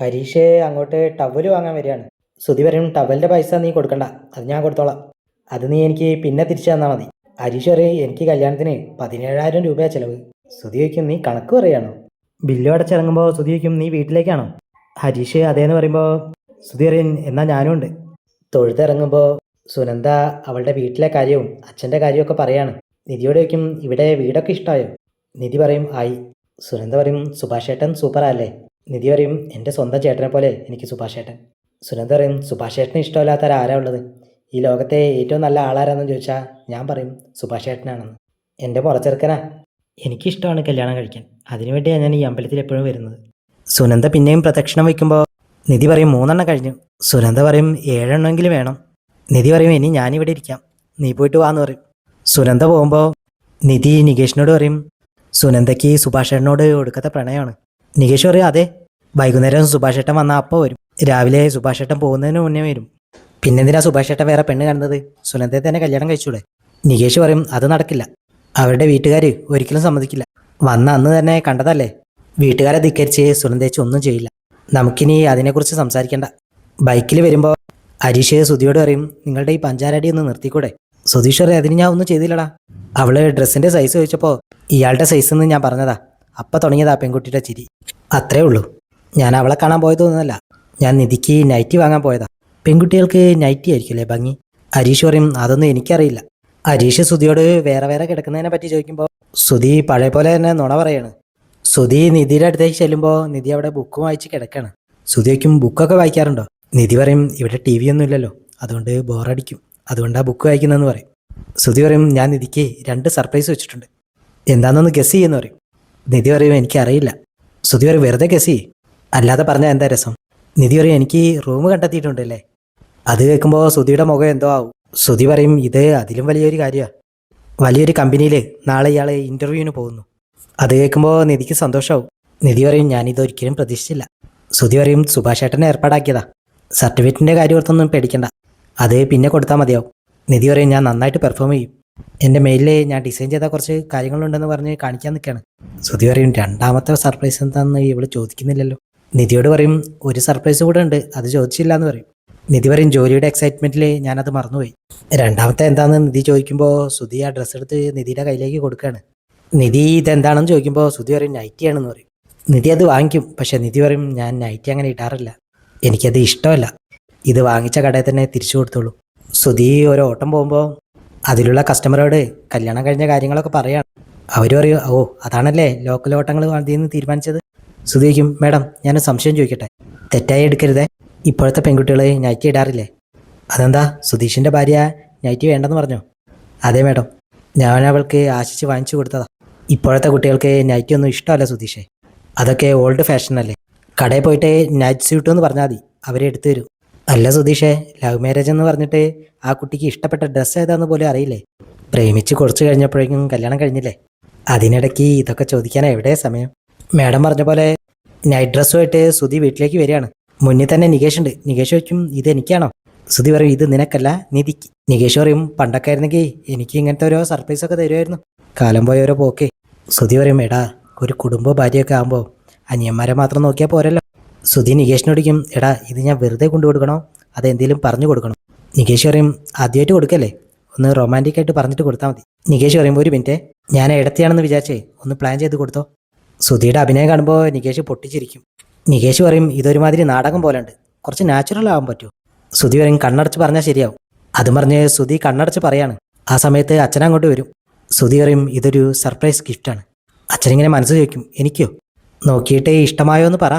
ഹരീഷ് അങ്ങോട്ട് ടവൽ വാങ്ങാൻ വരികയാണ്. ശ്രുതി പറയും ടവലിന്റെ പൈസ നീ കൊടുക്കണ്ട. അത് ഞാൻ കൊടുത്തോളാം. അത് നീ എനിക്ക് പിന്നെ തിരിച്ചു തന്നാൽ മതി. ഹരീഷ് പറയും എനിക്ക് കല്യാണത്തിന് പതിനേഴായിരം രൂപയാണ് ചിലവ്. ശ്രുതി വയ്ക്കും നീ കണക്ക് പറയുകയാണോ ബില്ല് അടച്ചിറങ്ങുമ്പോൾ ശ്രുതി വയ്ക്കും നീ വീട്ടിലേക്കാണോ? ഹരീഷ് അതേന്ന് പറയുമ്പോൾ ശ്രുതി പറയും എന്നാൽ ഞാനും ഉണ്ട്. തൊഴുതിറങ്ങുമ്പോൾ സുനന്ദ അവളുടെ വീട്ടിലെ കാര്യവും അച്ഛന്റെ കാര്യമൊക്കെ പറയാണ്. നിധിയോട് ചോദിക്കും ഇവിടെ വീടൊക്കെ ഇഷ്ടമായോ നിധി പറയും ആയി. സുനന്ദ പറയും സുഭാഷേട്ടൻ സൂപ്പറല്ലേ നിധി പറയും എന്റെ സ്വന്തം ചേട്ടനെ പോലെ എനിക്ക് സുഭാഷ് ചേട്ടൻ സുനന്ദ പറയും സുഭാഷ് ചേട്ടനെ ഇഷ്ടമില്ലാത്ത ആരാ ഉള്ളത്? ഈ ലോകത്തെ ഏറ്റവും നല്ല ആളാരാണെന്ന് ചോദിച്ചാൽ ഞാൻ പറയും സുഭാഷ് ചേട്ടനാണെന്ന് എന്റെ മുറച്ചെറുക്കനാ? എനിക്കിഷ്ടമാണ് കല്യാണം കഴിക്കാൻ. അതിനുവേണ്ടിയാണ് ഞാൻ ഈ അമ്പലത്തിൽ എപ്പോഴും വരുന്നത്. സുനന്ദ പിന്നെയും പ്രദക്ഷിണം വയ്ക്കുമ്പോൾ നിധി പറയും മൂന്നെണ്ണം കഴിഞ്ഞു. സുനന്ദ പറയും ഏഴെണ്ണമെങ്കിലും വേണം. നിധി പറയും ഇനി ഞാനിവിടെ ഇരിക്കാം. നീ പോയിട്ട് വാന്ന് പറയും. സുനന്ദ പോകുമ്പോൾ നിധി നികേഷിനോട് പറയും സുനന്ദയ്ക്ക് സുഭാഷേട്ടനോട് ഒടുക്കത്തെ പ്രണയമാണ്. നികേഷ് പറയും അതെ വൈകുന്നേരം സുഭാഷേട്ടൻ വന്നാൽ അപ്പോൾ വരും. രാവിലെ സുഭാഷേട്ടൻ പോകുന്നതിന് മുന്നേ വരും. പിന്നെന്തിനാ സുഭാഷേട്ടൻ വേറെ പെണ്ണ് കാണുന്നത്? സുനന്ദയെ തന്നെ കല്യാണം കഴിച്ചൂടെ? നികേഷ് പറയും അത് നടക്കില്ല. അവരുടെ വീട്ടുകാർ ഒരിക്കലും സമ്മതിക്കില്ല. വന്ന അന്ന് തന്നെ കണ്ടതല്ലേ? വീട്ടുകാരെ ധിക്കരിച്ച് സുനന്ദേച്ച് ഒന്നും ചെയ്യില്ല. നമുക്കിനി അതിനെക്കുറിച്ച് സംസാരിക്കേണ്ട. ബൈക്കിൽ വരുമ്പോൾ ഹരീഷ് സുധിയോട് പറയും നിങ്ങളുടെ ഈ പഞ്ചാരടി ഒന്ന് നിർത്തിക്കൂടെ? സുധീഷ് പറയും അതിന് ഞാൻ ഒന്നും ചെയ്തില്ലടാ. അവൾ ഡ്രസ്സിന്റെ സൈസ് ചോദിച്ചപ്പോൾ ഇയാളുടെ സൈസ് എന്ന് ഞാൻ പറഞ്ഞതാ. അപ്പം തുടങ്ങിയതാ പെൺകുട്ടിയുടെ ചിരി. അത്രേ ഉള്ളൂ. ഞാൻ അവളെ കാണാൻ പോയതൊന്നുമല്ല ഞാൻ നിധിക്ക് നൈറ്റി വാങ്ങാൻ പോയതാ. പെൺകുട്ടികൾക്ക് നൈറ്റി ആയിരിക്കില്ലേ ഭംഗി? ഹരീഷ് പറയും അതൊന്നും എനിക്കറിയില്ല. ഹരീഷ് സുധിയോട് വേറെ വേറെ കിടക്കുന്നതിനെ പറ്റി ചോദിക്കുമ്പോൾ സുധി പഴയ പോലെ തന്നെ നുണ പറയാണ്. സുധി നിധിയുടെ അടുത്തേക്ക് ചെല്ലുമ്പോൾ നിധി അവിടെ ബുക്ക് വായിച്ച് കിടക്കാണ്. സുധി വയ്ക്കും ബുക്കൊക്കെ വായിക്കാറുണ്ടോ? നിധി പറയും ഇവിടെ ടി വി ഒന്നും ഇല്ലല്ലോ അതുകൊണ്ട് ബോറടിക്കും അതുകൊണ്ടാണ് ബുക്ക് വായിക്കുന്നതെന്ന് പറയും. സുധി പറയും ഞാൻ നിധിക്ക് രണ്ട് സർപ്രൈസ് വെച്ചിട്ടുണ്ട്. എന്താണെന്നൊന്ന് ഗസ് ചെയ്യുമെന്ന് പറയും. നിധി പറയും എനിക്കറിയില്ല. സുധി പറയും വെറുതെ കെസി. അല്ലാതെ പറഞ്ഞാൽ എന്താ രസം? നിധി പറയും എനിക്ക് റൂം കണ്ടെത്തിയിട്ടുണ്ടല്ലേ അത് കേൾക്കുമ്പോൾ സുധിയുടെ മുഖം എന്തോ ആവും. സുധി പറയും ഇത് അതിലും വലിയൊരു കാര്യമാണ് വലിയൊരു കമ്പനിയിൽ നാളെ ഇയാളെ ഇന്റർവ്യൂവിന് പോകുന്നു. അത് കേൾക്കുമ്പോൾ നിധിക്ക് സന്തോഷമാവും നിധി പറയും ഞാനിതൊരിക്കലും പ്രതീക്ഷിച്ചില്ല. സുധി പറയും സുഭാഷേട്ടനെ ഏർപ്പാടാക്കിയതാ. സർട്ടിഫിക്കറ്റിന്റെ കാര്യം ഓർത്തൊന്നും പേടിക്കണ്ട. അത് പിന്നെ കൊടുത്താൽ മതിയാവും. നിധി പറയും ഞാൻ നന്നായിട്ട് പെർഫോം ചെയ്യും. എന്റെ മെയിലിൽ ഞാൻ ഡിസൈൻ ചെയ്ത കുറച്ച് കാര്യങ്ങളുണ്ടെന്ന് പറഞ്ഞ് കാണിക്കാൻ നിൽക്കുകയാണ് ശ്രുതി പറയും രണ്ടാമത്തെ സർപ്രൈസ് എന്താണെന്ന് ഇവൾ ചോദിക്കുന്നില്ലല്ലോ. നിധിയോട് പറയും ഒരു സർപ്രൈസ് കൂടെ ഉണ്ട് അത് ചോദിച്ചില്ല എന്ന് പറയും. നിധി പറയും ജോലിയുടെ എക്സൈറ്റ്മെന്റിൽ ഞാനത് മറന്നുപോയി. രണ്ടാമത്തെ എന്താണെന്ന് നിധി ചോദിക്കുമ്പോൾ സുധി ആ ഡ്രസ്സ് എടുത്ത് നിധിയുടെ കയ്യിലേക്ക് കൊടുക്കുകയാണ് നിധി ഇതെന്താണെന്ന് ചോദിക്കുമ്പോൾ സുധി പറയും നൈറ്റി ആണെന്ന് പറയും. നിധി അത് വാങ്ങിക്കും പക്ഷേ നിധി പറയും ഞാൻ നൈറ്റി അങ്ങനെ ഇടാറില്ല. എനിക്കത് ഇഷ്ടമല്ല. ഇത് വാങ്ങിച്ച കടയിൽ തന്നെ തിരിച്ചു കൊടുത്തോളൂ. സുധി ഒരു ഓട്ടം പോകുമ്പോൾ അതിലുള്ള കസ്റ്റമറോട് കല്യാണം കഴിഞ്ഞ കാര്യങ്ങളൊക്കെ പറയാണ്. അവർ പറയൂ ഓ അതാണല്ലേ ലോക്കൽ ഓട്ടങ്ങൾ അതിന്ന് തീരുമാനിച്ചത്? സുധിക്കും മാഡം ഞാൻ സംശയം ചോദിക്കട്ടെ? തെറ്റായി എടുക്കരുതേ. ഇപ്പോഴത്തെ പെൺകുട്ടികളെ നൈറ്റി ഇടാറില്ലേ? അതെന്താ? സുധീഷിന്റെ ഭാര്യ നൈറ്റി വേണ്ടെന്ന് പറഞ്ഞോ? അതെ മാഡം. ഞാൻ അവൾക്ക് ആശിച്ച് വാങ്ങിച്ചു കൊടുത്തതാ. ഇപ്പോഴത്തെ കുട്ടികൾക്ക് നൈറ്റി ഒന്നും ഇഷ്ടമല്ല സുധീഷേ. അതൊക്കെ ഓൾഡ് ഫാഷനല്ലേ കടയിൽ പോയിട്ട് നൈറ്റ് സ്യൂട്ട് എന്ന് പറഞ്ഞാൽ മതി. അവരെ എടുത്തു തരും. അല്ല സുധീഷേ ലവ് മാരേജ് എന്ന് പറഞ്ഞിട്ട് ആ കുട്ടിക്ക് ഇഷ്ടപ്പെട്ട ഡ്രസ്സ് ഏതാന്ന് പോലും അറിയില്ലേ? പ്രേമിച്ച് കുറച്ച് കഴിഞ്ഞപ്പോഴേക്കും കല്യാണം കഴിഞ്ഞില്ലേ? അതിനിടയ്ക്ക് ഇതൊക്കെ ചോദിക്കാൻ എവിടെ സമയം? മാഡം പറഞ്ഞ പോലെ നൈറ്റ് ഡ്രസ്സുമായിട്ട് സുധി വീട്ടിലേക്ക് വരികയാണ്. മുന്നിൽ തന്നെ നികേഷ് ഉണ്ട്. നികേഷ് വയ്ക്കും ഇത് എനിക്കാണോ? സുധി പറയും ഇത് നിനക്കല്ല നിധിക്ക്. നികേഷ് പറയും പണ്ടൊക്കെ എനിക്ക് ഇങ്ങനത്തെ ഓരോ സർപ്രൈസ് ഒക്കെ തരുമായിരുന്നു കാലം പോയ ഓരോ പോക്കേ. സുധി പറയും എടാ ഒരു കുടുംബ ഭാര്യയൊക്കെ ആകുമ്പോൾ അനിയന്മാരെ മാത്രം നോക്കിയാൽ പോരല്ലോ. സുധി നികേഷിനോടിക്കും എടാ ഇത് ഞാൻ വെറുതെ കൊണ്ടു കൊടുക്കണോ? അതെന്തേലും പറഞ്ഞു കൊടുക്കണോ? നികേഷ് പറയും ആദ്യമായിട്ട് കൊടുക്കല്ലേ? ഒന്ന് റൊമാന്റിക് ആയിട്ട് പറഞ്ഞിട്ട് കൊടുത്താൽ മതി. നികേഷ് പറയുമ്പോൾ ഒരു മിനിറ്റ് ഞാൻ ഇടത്തിയാണെന്ന് വിചാരിച്ചേ ഒന്ന് പ്ലാൻ ചെയ്ത് കൊടുത്തോ. സുധിയുടെ അഭിനയം കാണുമ്പോൾ നികേഷ് പൊട്ടിച്ചിരിക്കും. നികേഷ് പറയും ഇതൊരുമാതിരി നാടകം പോലെ ഉണ്ട് കുറച്ച് നാച്ചുറൽ ആവാൻ പറ്റുമോ? സുധി പറയും കണ്ണടച്ച് പറഞ്ഞാൽ ശരിയാവും. അതും പറഞ്ഞ് സുധി കണ്ണടച്ച് പറയാണ്. ആ സമയത്ത് അച്ഛൻ അങ്ങോട്ട് വരും. സുധി പറയും ഇതൊരു സർപ്രൈസ് ഗിഫ്റ്റാണ് അച്ഛനിങ്ങനെ മനസ്സ് ചോദിക്കും എനിക്കോ? നോക്കിയിട്ട് ഇഷ്ടമായോ എന്ന് പറ.